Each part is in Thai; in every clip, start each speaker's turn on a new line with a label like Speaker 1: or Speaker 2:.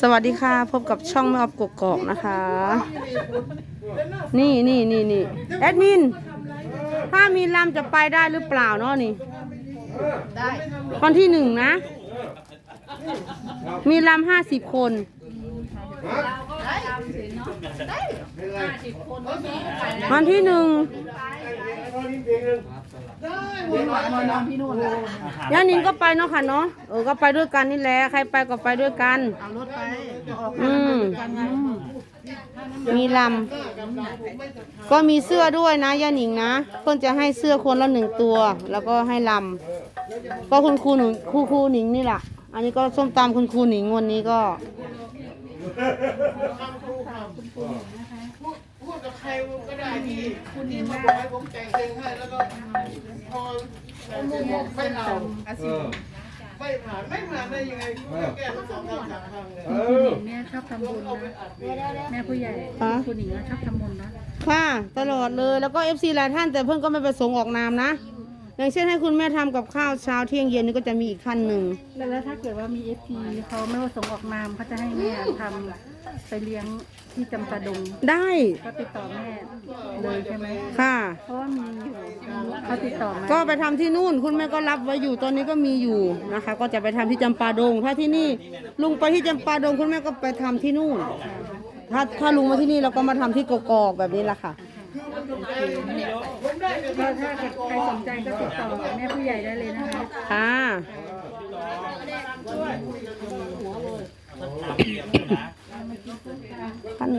Speaker 1: สวัสดีค่ะ พบกับช่องแม่ออฟกกอกนะคะ นี่นี่นี่นี่แอดมิน ถ้ามีลำจะไปได้หรือเปล่าเนาะนี่
Speaker 2: ได้
Speaker 1: วันที่หนึ่งนะ มีลำห้าสิบคน วันที่หนึ่ง
Speaker 2: น้องพี่นุ่น
Speaker 1: ย่านิงก็ไปเนาะค่ะเนาะเออก็ไปด้วยกันนี่แหละใครไปก็ไปด้วยกัน
Speaker 2: เอารถไปออก
Speaker 1: อืม
Speaker 2: กันไง
Speaker 1: มีลำก็มีเสื้อด้วยนะย่าหนิงนะเพิ่นจะให้เสื้อคนละหนึ่งตัว แล้วก็ให้ลำก็คุณครูหนูครูครูหนิงนี่แหละอันนี้ก็ส้มตำคุณครูหนิงวันนี้ก็
Speaker 3: พูดกับใคร มุก็ได้ที่คุณนี่มาบอกให้ผมแต่งเพลงให้แล้วก็พอแต่งเพลงบอกไม่เอาไม่ผ่านไม่ผ่านได้ยังไงแก้ทั้งสองทางสามทางเลย
Speaker 4: แม่ชอบทำบุญนะแม่ผู้ใหญ่
Speaker 1: ฮะ
Speaker 4: คุณหญิงอะชอบทำบุญนะ
Speaker 1: ค่ะ ตลอดเลย แล้วก็เอฟซีหลายท่านแต่เพื่อนก็ไม่ประสงค์ออกนามนะ อย่างเช่นให้คุณแม่ทำกับข้าวเช้าเที่ยงเย็นนี่ก็จะมีอีกขั้นหนึ่ง
Speaker 4: แล้วแล้วถ้าเกิดว่ามีเอฟพีเขาไม่ประสงค์ออกนามเขาจะให้แม่ทำไปเลี้ยงที่จำปาดง
Speaker 1: ได้
Speaker 4: ก็ติดต่อแม่เลยใช่ไหม
Speaker 1: ค่ะ
Speaker 4: เพราะว่ามีอยู่เขาติดต่อมา
Speaker 1: ก็ไปทำที่นู่น คุณแม่ก็รับไว้อยู่ตอนนี้ก็มีอยู่นะคะ ก็จะไปทำที่จำปาดง ถ้าที่นี่ลุงไปที่จำปาดง คุณแม่ก็ไปทำที่นู่น ถ้าถ้าลุงมาที่นี่เราก็มาทำที่กกอกแบบนี้แหละค่ะ
Speaker 4: ก็ถ้าใครสนใจก็ติดต่อแม่ผู้ใหญ่ได้เลยนะคะ
Speaker 1: ค่ะขั้น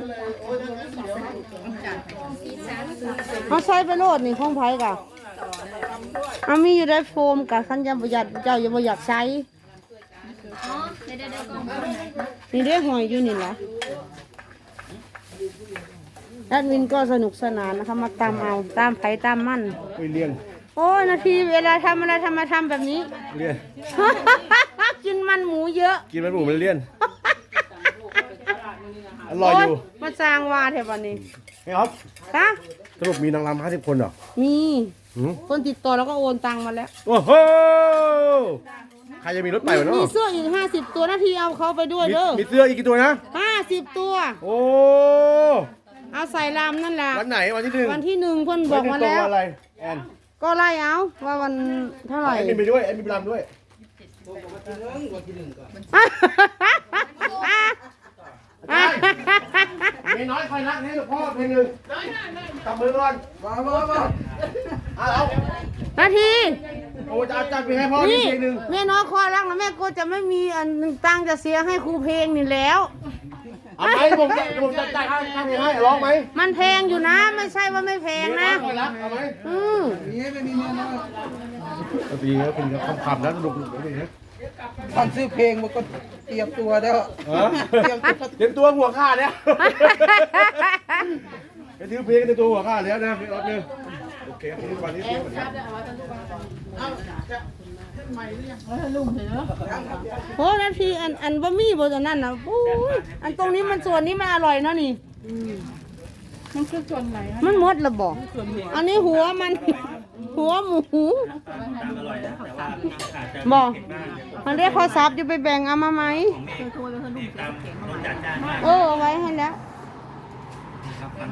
Speaker 1: เขาใช้ไปโลดนี่ข้องไผ่กะเอามีอยู่ได้โฟมกับขันยำประหยัดเจ้าย่าประหยัดใช้ นี่ได้หอยอยู่นี่แหละ แอดมินก็สนุกสนานนะคะมาตามเอาตามไผ่ตามมั่น
Speaker 3: ไปเรียน
Speaker 1: โอ้ยนาทีเวลาทำอะไรทำไมทำแบบนี้
Speaker 3: เรียน
Speaker 1: กินมันหมูเยอะ
Speaker 3: กินมันหมูมันเรียนอร่อยอยู่
Speaker 1: โมาสร้างวาแถววันนี้
Speaker 3: ไอ้ครับ
Speaker 1: คะ
Speaker 3: สรุปมีนางรำห้าสิบคนเหรอ
Speaker 1: มี
Speaker 3: หืม
Speaker 1: คนติดต่อแล้วก็โอนตังมาแล้ว
Speaker 3: โอ้โหใครจะมีรถไปวะ
Speaker 1: มี
Speaker 3: เนาะ
Speaker 1: เสื้ออีกห้าสิบตัวนาทีเอาเขาไปด้วย
Speaker 3: มี
Speaker 1: เด้อ
Speaker 3: มีเสื้ออีกกี่ตัวนะ
Speaker 1: ห้าสิบตัว
Speaker 3: โอ้
Speaker 1: เอาใส่ลำนั่นแหละ
Speaker 3: วันไหนวันที่หนึ่ง
Speaker 1: วันที่หนึ่งเพิ่นบอกมา
Speaker 3: วันที่
Speaker 1: แล้ว
Speaker 3: ตรงอะไรแอน
Speaker 1: ก็ไล่เอาว่าวันเท่าไหร่
Speaker 3: แอนมีไปด้วยแอนมีไปรำด้วยไม่น้อยใครรักให้หลวงพ่อเพลงหนึ่งจับมือก่อนมามามาเอาเอา
Speaker 1: นาที
Speaker 3: โอ้จะเอาจัดเพลงให้พ่อนี่
Speaker 1: นี่
Speaker 3: เพลงหนึ่ง
Speaker 1: แม่น้อยคอรักนะแม่ก็จะไม่มีอันหนึ่งตังค์จะเสียให้ครูเพลงนี่แล้ว
Speaker 3: เอาไหมผมจะผมจะจ่ายค่าค่าเพลงให้ร้องไหม
Speaker 1: มันแพงอยู่นะไม่ใช่ว่าไม่แพงนะ
Speaker 3: ใครรักเอาไหม
Speaker 1: อืม
Speaker 3: ปีนี้ก็เป็นคำๆนะสนุกๆเลยนะ
Speaker 5: ตอนซื้อเพลงมันก็เตรียมตัวแล้ว
Speaker 3: เตรียมตัวหัวขาดเนี่ยไปถือเพลงเตรียมตัวหัวขาดแล้วนะพี่ออสเนี่ยโอเคทุกวันนี้ทุกวันนี้
Speaker 1: โอ้นาทีอันอันบะหมี่บนนั้นนะโอ้ยอันตรงนี้มันส่วนนี้มันอร่อยเนาะนี่
Speaker 4: มันคือส่วนไหนคะ
Speaker 1: มันหมดละบอกอันนี้หัวมัน หัวหมูบอกมันเรียกข้อซับจะไปแบ่งเอามาไหมเออเอาไว้ให้แล้ว
Speaker 6: ฟัง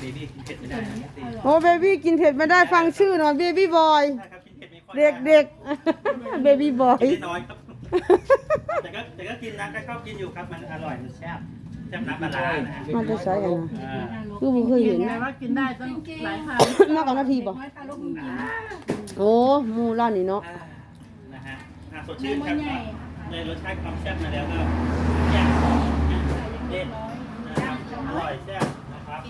Speaker 6: เสียงปีผมนะรู้เลยว่าเผ็ดเบบี้กินเผ็ดไม่ได้นะตี
Speaker 1: โอ้เบบี้กินเผ็ดไม่ได้ฟังชื่อหน่อยเบบี้บอย
Speaker 6: ถ้าครับกินเผ็ดไม่ค่อย
Speaker 1: เด็กเด็กเบบี้บอย
Speaker 6: กินน้อยครับ แต่ก็แต่ก็กินนะก็ชอบกินอยู่ครับมันอร่อยมันแซ่บแซ่บน้ำปลาร้านะฮะ
Speaker 1: มันจะใช้ยังไง
Speaker 6: อ่า
Speaker 1: คือผมเคยเห็น
Speaker 4: แต่ว่ากินได้ต้องหลายพัน
Speaker 1: นอกจากนาทีบอกโอ้หมูร้านนี้เนาะ
Speaker 6: นะฮะอะสดชื่นครับในรสชาติความแซ่บมาแล้วก็อย่างเด็ดนะครับอร่อยแซ่บนะครับ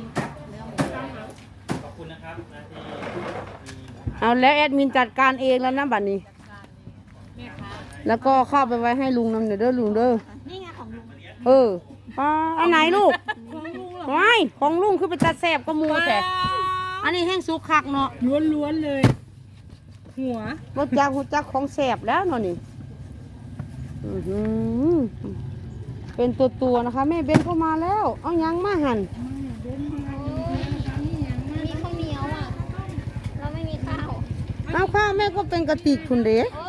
Speaker 6: ขอบคุณนะครับนะที่มี
Speaker 1: เอาแล้วแอดมินจัดการเองแล้วนะบัดนี้ แล้วก็เข้าไปไว้ให้ลุงนำเดี๋ยวเด้อลุงเด้อนี่ไงของลุงเอออ่าอันไหนลูกไม่ของลุงคือไปตัดแสบก็มูแต่ อันนี้แห้งสุกคักเนาะ
Speaker 4: ล้วนๆเลย หัว
Speaker 1: รถจักรรถจักรของแสบแล้วเนาะนี่อื้อหือเป็นตัวตัวๆนะคะ แม่เบนเข้ามาแล้ว เอายังมาหัน
Speaker 2: มีข้าวเหนียวอะ เราไม่มีข้าว
Speaker 1: เอาข้าวแม่ก็เป็นกระติกคุณเด้
Speaker 2: โอ้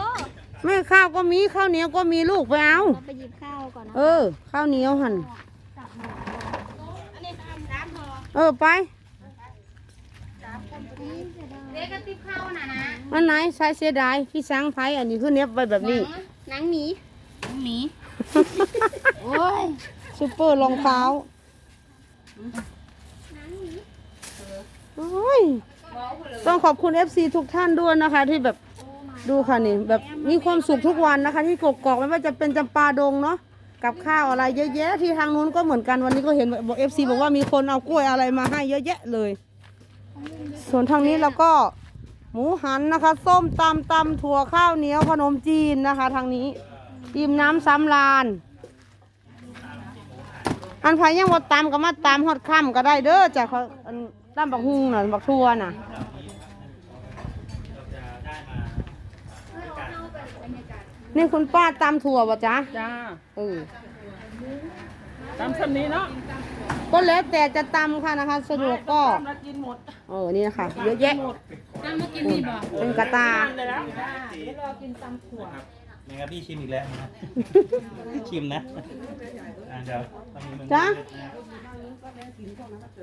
Speaker 1: แม่ข้าวก็มีข้าวเหนียวก็มีลูกไปเอา
Speaker 2: เราไปหยิบข้าวก่อนนะ
Speaker 1: เออ ข้าวเหนียวหัน
Speaker 2: อันนี้สามพอ
Speaker 1: เออไป
Speaker 2: เด็กก็ติบข้าวน่ะนะ
Speaker 1: อันไหนใช้เสียดายพี่ช้างไฟอันนี้คือเน็บไว้แบบนี้
Speaker 2: หนังหมีหนังหมีโอ้ย
Speaker 1: ซูเปอร์รองเท้าโอ้ย ต้องขอบคุณ FC ทุกท่านด้วยนะคะ ที่แบบดูค่ะนี่แบบมีความสุขทุกวันนะคะ ที่กกอกไม่ว่าจะเป็นจำปาดงเนาะกับข้าวอะไรเยอะแยะที่ทางนู้นก็เหมือนกันวันนี้ก็เห็นบอก FC บอกว่ามีคนเอากล้วยอะไรมาให้เยอะแยะเลย ส่วนทางนี้เราก็หมูหันนะคะ ส้มตำตำถั่วข้าวเหนียวขนมจีนนะคะ ทางนี้อิ่มน้ำซ้ำลาน อันไผยังบ่ตามก็มาตามฮอดค่ำก็ได้เด้อจ้ะเขา ตามบักฮุงน่ะบักทั่วน่ะ
Speaker 6: เราจะได้มาด้วยกัน
Speaker 1: นี่คุณป้าตามถั่วบ่จ๊ะ
Speaker 5: จ้า
Speaker 1: เออ
Speaker 5: ตามชั้นนี้เนาะ
Speaker 1: ก็แล้วแต่จะตำค่ะนะคะ สะดวกก็
Speaker 5: ตามแล้วกินหมด
Speaker 1: เออนี่นะคะเยอะแยะเป็นกระตา
Speaker 5: เลยนะ
Speaker 6: นะครับ แมงกะพี่ชิมอีกแล้วนะ ชิมนะอ่าเดี๋ยวตอนนี้มึง
Speaker 1: จ๊ะ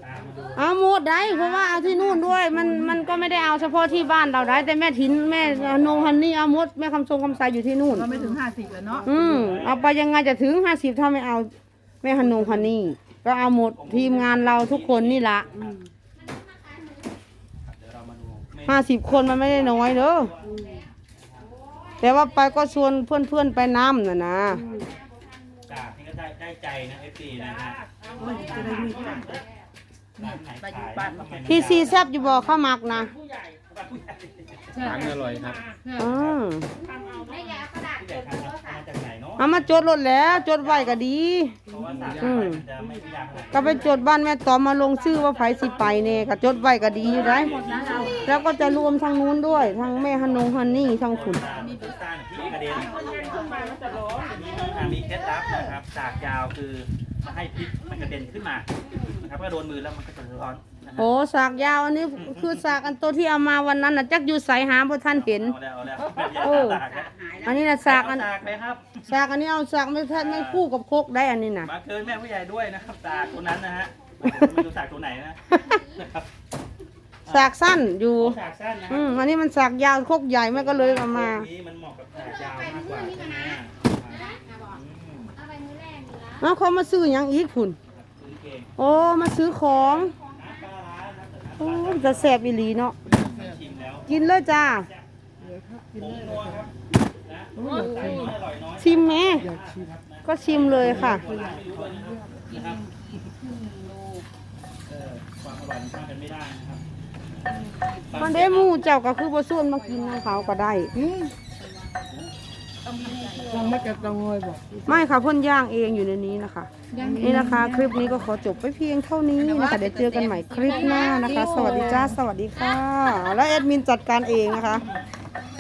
Speaker 6: ตามมาดู
Speaker 1: เอาหมดได้เพราะว่าเอาที่นู่นด้วย มันมันก็ไม่ได้เอาเฉพาะที่บ้านเราได้ แต่แม่ถินแม่นงฮันนี่เอาหมดแม่คำทรงคำสายอยู่ที่นู่น
Speaker 2: เราไม่ถึงห้าสิบแล้วเนาะ
Speaker 1: อืมเอาไปยังไงจะถึงห้าสิบถ้าไม่เอาแม่ฮันนงฮันนี่ ก็เอาหมดทีมงานเราทุกคนนี่ละ
Speaker 6: เดี๋ยวเรามาดูเมนู
Speaker 1: ห้าสิบคนมันไม่ได้น้อยเด้อ แต่ว่าไปก็ชวนเพื่อนๆไปน้ำน่ะนะ
Speaker 6: จากนี่ก็ได้ได้ใจนะเอฟซีนะฮะร้านไหนขายทำไมไม่
Speaker 1: พี่ซีแซบอยู่บ่ข้าวหมักนะ
Speaker 6: ร้านอร่อยครับ
Speaker 1: อืม
Speaker 2: ไม่อยากกระดาษ
Speaker 6: ผู้ใหญ่ทำมาจากไหนเนาะ
Speaker 1: เอามาจดรถแล้ว จดไว้ก็ดี
Speaker 6: เพราะว่าสั่งไปมันจะไม่ยากเท่าไหร่
Speaker 1: ก็ไปจดบ้านแม่ตอมมาลงชื่อว่าไผสิไปเนี่ยก็จดไว้ก็ดีอยู่ได้แล้วก็จะรวมทางนู้นด้วยทางแม่ฮันนงฮันนี่ทางขุน
Speaker 6: ตามพิซซ่าที่กระเด็นมีเคล็ดลับนะครับจากยาวคือมาให้พริกมันกระเด็นขึ้นมานะครับก็โดนมือแล้วมันก็จะร้อนนะฮะ
Speaker 1: โอ้สากยาวอันนี้คือสากอันตัวที่เอามาวันนั้นน่ะจักอยู่ใสหาบ่ท่านเห็น
Speaker 6: เอาแล้วเอาแล้วไม่
Speaker 1: เอ
Speaker 6: ใช่
Speaker 1: อ
Speaker 6: ตากนะ
Speaker 1: อันนี้น่ะสากอัน
Speaker 6: ตากไปครับ
Speaker 1: สากอันนี้เอาสากไม่ทันไม่คู่กับโคกได้อันนี้น่ะ
Speaker 6: มาเกินแม่ผู้ใหญ่ด้วยนะครับ ตากตัวนั้นนะฮะไม่รู้ตากตัวไหนนะนะครับ
Speaker 1: สากสั้นอยู่
Speaker 6: ตากสั้นนะ
Speaker 1: อืมอันนี้มันสากยาวโคกใหญ่แม่ก็เลยเอามา
Speaker 6: นี้มันเหมาะกับตากยาวมากกว่าใช่ไหมอืม
Speaker 2: เอาไปมือแรกอยู่แล้ว
Speaker 1: เอาเขามาซื้อหยังอีกคุณ
Speaker 6: ซื้อเก่ง
Speaker 1: โอ้มาซื้อของ
Speaker 6: น้
Speaker 1: โอ้จะแสบอีหลีเนาะ
Speaker 6: ไม่ชิมแล้ว
Speaker 1: กินเลยจ้า
Speaker 6: ผงนัวครับนะใส่น้อยอร่อยน้อย
Speaker 1: ชิมแม่ก็ชิมเลยค่ะ
Speaker 6: ไม่รู้ด้วยนะครับเออความอร่อยมันข้ามกันไม่ได้นะครับ
Speaker 1: มันได้หมูเจ้าก็คือบ่ส่วนมากินของเขาก็ได้
Speaker 5: ยังไม่กระตังเลยบอก
Speaker 1: ไม่ค่ะเพ่นย่างเองอยู่ในนี้นะคะ นี่นะคะ คลิปนี้ก็ขอจบไปเพียงเท่านี้นะคะ เดี๋ยวเจอกันใหม่คลิปหน้านะคะ สวัสดีจ้า สวัสดีค่ะ แล้วแอดมินจัดการเองนะคะ